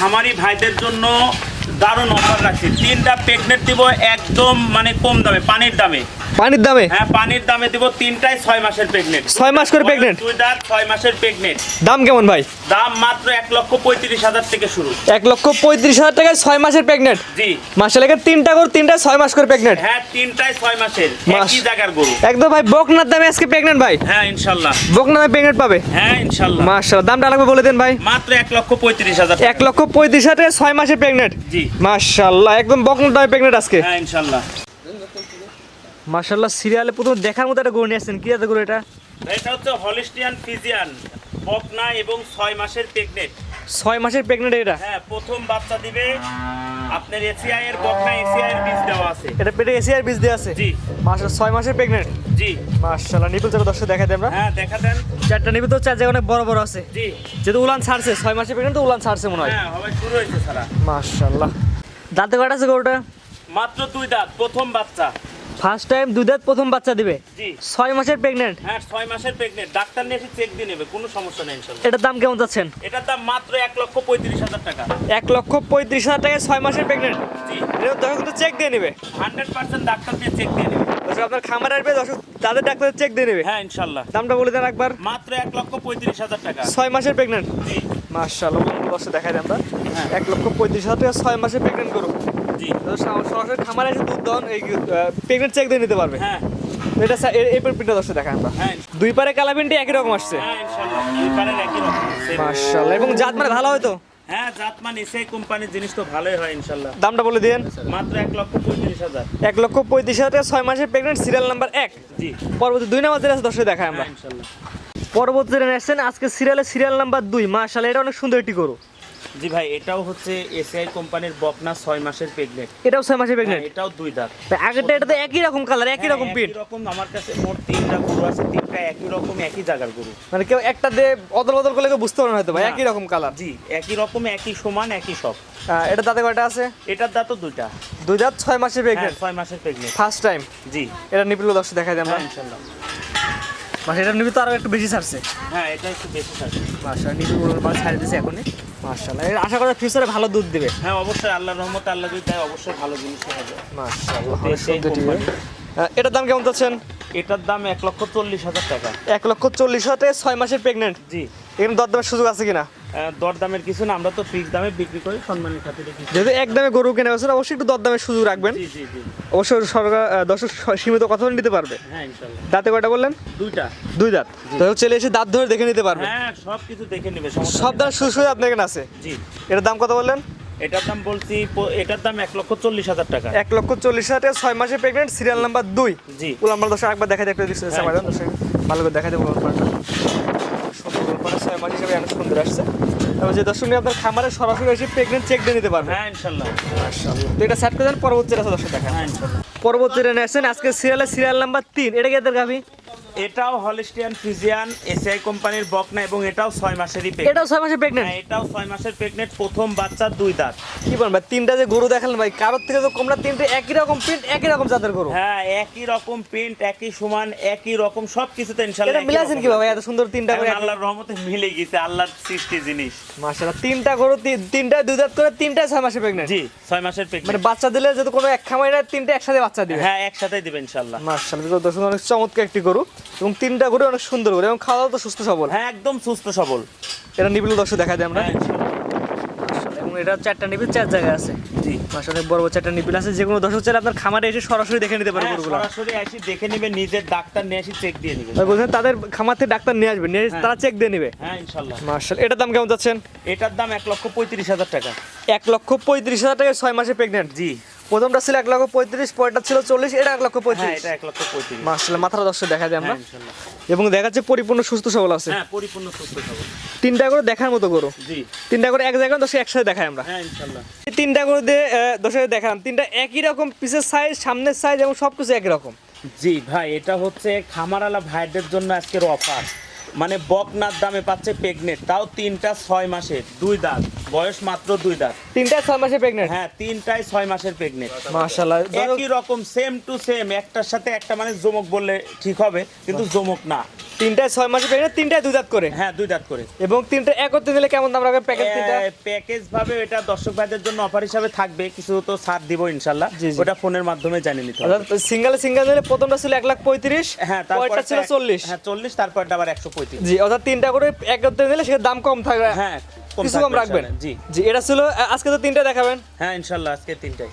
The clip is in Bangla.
খামারি ভাইদের জন্য দারুণ অফার রাখছি। তিনটা প্রেগনেন্ট দিব একদম মানে কম দামে, পানির দামে। পানির দামে? হ্যাঁ পানির দামে দিব তিনটাই ছয় মাসের প্রেগনেন্ট ছয় মাস করে pregnant? দুই দাঁত ছয় মাসের প্রেগনেন্ট দাম কেমন ভাই? দাম মাত্র এক লক্ষ পঁয়ত্রিশ হাজার থেকে শুরু। এক লক্ষ পঁয়ত্রিশ হাজার টাকায় ছয় মাসের প্রেগনেন্ট জি। মাসালেকে তিনটা করে তিনটা ছয় মাস করে প্রেগনেন্ট হ্যাঁ তিনটাই ছয় মাসের। মাস। একই জায়গার গরু। একদম ভাই বকনার দামে আজকে প্রেগনেন্ট ভাই? হ্যাঁ ইনশাল্লাহ। বকনার দামে প্রেগনেন্ট পাবে? হ্যাঁ ইনশাল্লাহ। মাশাআল্লাহ দামটা লাগবে বলে দেন ভাই। মাত্র এক লক্ষ পঁয়ত্রিশ হাজার এক লক্ষ পঁয়ত্রিশ হাজার টাকায় ছয় মাসের প্রেগনেন্ট জি। মাশাআল্লাহ একদম বকনার দামে প্রেগনেন্ট আজকে। হ্যাঁ ইনশাল্লাহ। মাশাআল্লাহ সিরিয়ালে প্রথম দেখার মতো একটা গরু নিয়ে আসছেন। কি আছে গরু এটা? এটা হচ্ছে হলিস্টিয়ান ফিজিয়ান বকনা এবং ছয় মাসের প্রেগনেন্ট। ছয় মাসের প্রেগনেন্ট এটা? হ্যাঁ প্রথম বাচ্চা দিবে। আপনার এসিআই এর বকনা এসিআই এর বীজ দেওয়া আছে। এটা পেটে এসি আর বীজ দিয়ে আছে? জি। মাশাআল্লাহ ছয় মাসের প্রেগনেন্ট? জি। মাশাআল্লাহ নিপুল চাপে দর্শক দেখা দেয় আমরা। হ্যাঁ দেখা দেন। চারটা নিপুল তো চার জায়গায় অনেক বড় বড় আছে। জি। যেহেতু উলান ছাড়ছে ছয় মাসের প্রেগনেন্ট তো উলান ছাড়ছে মনে হয়। হ্যাঁ হবে শুরু হয়েছে সারা। মাশাআল্লাহ। দাঁতে কটা আছে গরুটা? মাত্র দুই দাঁত প্রথম বাচ্চা। ফার্স্ট টাইম দাঁত প্রথম বাচ্চা দিবে? জি। ছয় মাসের প্রেগনেন্ট হ্যাঁ ছয় মাসের প্রেগনেন্ট ডাক্তার নিয়ে এসে চেক দিয়ে নেবে কোনো সমস্যা নেই ইনশাল্লাহ। এটার দাম কেমন যাচ্ছেন? এটার দাম মাত্র এক লক্ষ পঁয়ত্রিশ হাজার টাকা। এক লক্ষ পঁয়ত্রিশ হাজার টাকায় ছয় মাসের প্রেগনেন্ট জি। এটা দর্শক কিন্তু চেক দিয়ে নেবে। হান্ড্রেড পার্সেন্ট ডাক্তার দিয়ে চেক দিয়ে নেবে। দর্শক আপনার খামার আসবে দর্শক তাদের ডাক্তার চেক দিয়ে নেবে। হ্যাঁ ইনশাল্লাহ। দামটা বলে দেন একবার। মাত্র এক লক্ষ পঁয়ত্রিশ হাজার টাকা। ছয় মাসের প্রেগনেন্ট জি। মার্শাল্লাহ দর্শক দেখাই দেন আমরা। হ্যাঁ। এক লক্ষ পঁয়ত্রিশ হাজার টাকা ছয় মাসের প্রেগনেন্ট করুন জি। সরাসরি খামারে এসে দুধ দন এই প্রেগনেন্ট চেক দিয়ে নিতে পারবে। হ্যাঁ। এটা এই- প্রিন্টটা আমরা। হ্যাঁ। দুই পারে কালাপিনটি একই রকম আসছে। হ্যাঁ এবং জাত মানে ভালো হ্যাঁ জাতমান এসআই কোম্পানির জিনিস তো ভালোই হয় ইনশাল্লাহ দামটা বলে দিন মাত্র এক লক্ষ পঁয়ত্রিশ হাজার। এক লক্ষ পঁয়ত্রিশ হাজার ছয় মাসের প্রেগনেন্ট সিরিয়াল নাম্বার এক। জি। পরবর্তী দুই নাম্বার যেটা আছে আমরা। হ্যাঁ ইনশাল্লাহ পরবর্তী আসছেন আজকে সিরিয়ালে সিরিয়াল নাম্বার দুই। মার্শাল্লাহ এটা অনেক সুন্দর একটি গরু। জি ভাই এটাও হচ্ছে এসআই কোম্পানির বকনা ছয় মাসের প্রেগনেন্ট এটাও ছয় মাসের প্রেগনেন্ট এটাও দুই দাঁত। আগেরটা এটা তো একই রকম কালার একই রকম হ্যাঁ, প্রিন্ট রকম আমার কাছে মোট তিনটা গরু আছে তিনটা একই রকম একই জায়গার গরু। মানে কেউ একটা দে অদল বদল করলে কেউ বুঝতে পারবে না হয়তো ভাই একই রকম কালার জি একই রকম একই সমান একই সব। এটা দাঁতে কয়টা আছে? এটার দাঁতও দুইটা। দুই দাঁত ছয় মাসের হ্যাঁ প্রেগনেন্ট ছয় মাসের প্রেগনেন্ট ফার্স্ট টাইম জি। এটা নিপিল দর্শক দেখাই হ্যাঁ ইনশাল্লাহ। মানে এটা নিপি তো আরও একটু বেশি ছাড়ছে। হ্যাঁ এটা একটু বেশি থাকে মার্শাল নিপি মানে ছাড়ে দিয়েছে এখনই। মার্শাল্লাহ এর আশা করা ফিউচারে ভালো দুধ দেবে। হ্যাঁ অবশ্যই আল্লাহর রহমত আল্লাহ যদি দেয় অবশ্যই ভালো জিনিস হবে। মাশাআল্লাহ এটার দাম কেমন চাচ্ছেন? এটার দাম এক লক্ষ চল্লিশ হাজার টাকা। এক লক্ষ চল্লিশ হাজার ছয় মাসের প্রেগনেন্ট জি। এখানে দেওয়ার সুযোগ আছে কিনা? দরদামের কিছু না আমরা তো ফিক্স দামে বিক্রি করি সম্মানের খাতিরে যেহেতু এক দামে গরু কেনা বছর অবশ্যই একটু দরদামের সুযোগ রাখবেন। অবশ্যই সরকার দর্শক সীমিত কথা নিতে পারবে। হ্যাঁ ইনশাল্লাহ। দাঁতে কয়টা বললেন? দুইটা। দুই দাঁত। তো চলে এসে দাঁত ধরে দেখে নিতে পারবে হ্যাঁ সব কিছু দেখে নেবে সব সুযোগ সুবিধা আপনার এখানে আছে। জি। এটার দাম কত বললেন? এটার দাম বলছি এটার দাম এক লক্ষ চল্লিশ হাজার টাকা। এক লক্ষ চল্লিশ হাজার টাকা ছয় মাসের প্রেগনেন্ট সিরিয়াল নাম্বার দুই। জি। পাড়া দর্শক একবার দেখা একটা হ্যাঁ, ভালো করে দেখা যায় ছয় মাস হিসাবে অনেক সুন্দর আসছে। যে দর্শক আপনার খামারে সরাসরি এসে প্রেগনেন্ট চেক দিয়ে নিতে পারবে। হ্যাঁ ইনশাল্লাহ। তো এটা সেট করে দেন পরবর্তী রাস্তা দর্শক দেখা হ্যাঁ ইনশাল্লাহ। পরবর্তী রেনে আসছেন আজকে সিরিয়ালের সিরিয়াল নাম্বার তিন। এটা কি এদের গাভি? এটাও হলিস্টিয়ান ফিজিয়ান এসআই কোম্পানির বকনা এবং এটাও ছয় মাসেরই পেক এটাও ছয় মাসের প্রেগনেন্ট হ্যাঁ এটাও ছয় মাসের প্রেগনেন্ট প্রথম বাচ্চা দুই দাঁত। কি বলেন ভাই তিনটা যে গরু দেখালেন ভাই কারোর থেকে তো কমলা তিনটে একই রকম প্রিন্ট একই রকম জাতের গরু। হ্যাঁ একই রকম প্রিন্ট একই সমান একই রকম সব কিছুতে ইনশাল্লাহ এটা মিলাছেন কি ভাই? এত সুন্দর তিনটা করে আল্লাহর রহমতে মিলে গেছে আল্লাহর সৃষ্টি জিনিস। মাশাআল্লাহ তিনটা গরু তিন- তিনটা দুই দাঁত করে তিনটা ছয় মাসের প্রেগনেন্ট জি ছয় মাসের মানে বাচ্চা দিলে যদি কোনো এক খামারে তিনটা একসাথে বাচ্চা দিবে। হ্যাঁ একসাথে দিবেন ইনশাল্লাহ। মাশাআল্লাহ দর্শক অনেক চমৎকার একটি গরু। এবং তিনটা গরু অনেক সুন্দর গরু এবং খাওয়া দাওয়া তো সুস্থ সবল। হ্যাঁ একদম সুস্থ সবল। এটা নিবিল দর্শক দেখা দেয় আমরা। হ্যাঁ এবং এটা চারটা নিবিল চার জায়গায় আছে। জি। মাশাআল্লাহ বড় বড় চারটা নিবিল আছে। যে কোনো দর্শক চাইলে আপনার খামারে এসে সরাসরি দেখে নিতে পারে হ্যাঁ, গরুগুলো। সরাসরি এসে দেখে নেবে নিজের ডাক্তার নিয়ে এসে চেক দিয়ে নেবে। বলছেন তাদের খামার থেকে ডাক্তার নিয়ে আসবে নিয়ে হ্যাঁ। তারা চেক দিয়ে নেবে। হ্যাঁ ইনশাল্লাহ। মার্শাল এটার দাম কেমন যাচ্ছেন? এটার দাম এক লক্ষ পঁয়ত্রিশ হাজার টাকা। এক লক্ষ পঁয়ত্রিশ হাজার টাকা ছয় মাসে প্রেগনেন্ট জি। প্রথমটা ছিল এক লক্ষ পঁয়ত্রিশ পরেরটা ছিল চল্লিশ এটা এক লক্ষ হ্যাঁ পঁয়ত্রিশ এটা এক লক্ষ পঁয়ত্রিশ। মার্শাল মাথাটা দর্শক দেখা যায় আমরা হ্যাঁ এবং দেখা যাচ্ছে পরিপূর্ণ সুস্থ সবল আছে। হ্যাঁ পরিপূর্ণ সুস্থ সবল। তিনটা করে দেখার মতো গরু। জি। তিনটা করে এক জায়গায় দর্শক একসাথে দেখাই আমরা। হ্যাঁ তিনটা করে দিয়ে দর্শক দেখালাম। তিনটা একই রকম পিসের সাইজ সামনের সাইজ এবং সবকিছু একই রকম। জি ভাই এটা হচ্ছে খামারালা ভাইদের জন্য আজকের অফার মানে বকনার দামে পাচ্ছে প্রেগনেন্ট তাও তিনটা ছয় মাসের দুই দাঁত। বয়স মাত্র দুই দাঁত। তিনটা ছয় মাসে প্রেগনেন্ট হ্যাঁ তিনটাই ছয় মাসের প্রেগনেন্ট মার্শাল্লাহ একই রকম সেম টু সেম একটার সাথে একটা মানে জমক বললে ঠিক হবে কিন্তু জমক না। তিনটায় ছয় মাসে প্রেগনেন্ট তিনটায় দুই দাঁত করে। হ্যাঁ দুই দাঁত করে। এবং তিনটা একত্রে নিলে কেমন দাম রাখবেন? প্যাকেজ তিনটা? প্যাকেজ ভাবে এটা দর্শক ভাইদের জন্য অফার হিসাবে থাকবে কিছু তো ছাড় দিব জি। ওটা ফোনের মাধ্যমে জানিয়ে নিতে হবে। সিঙ্গেল সিঙ্গেল নিলে প্রথমটা ছিল এক লাখ পঁয়ত্রিশ হ্যাঁ পরেরটা তারপর ছিল চল্লিশ। হ্যাঁ চল্লিশ তারপরটা আবার একশো পঁয়ত্রিশ। জি অর্থাৎ তিনটা করে একত্রে নিলে সেটা দাম কম থাকবে। হ্যাঁ কিছু কম রাখবেন। জি। জি এটা ছিল আজকে তো তিনটা দেখাবেন। হ্যাঁ ইনশাল্লাহ আজকে তিনটাই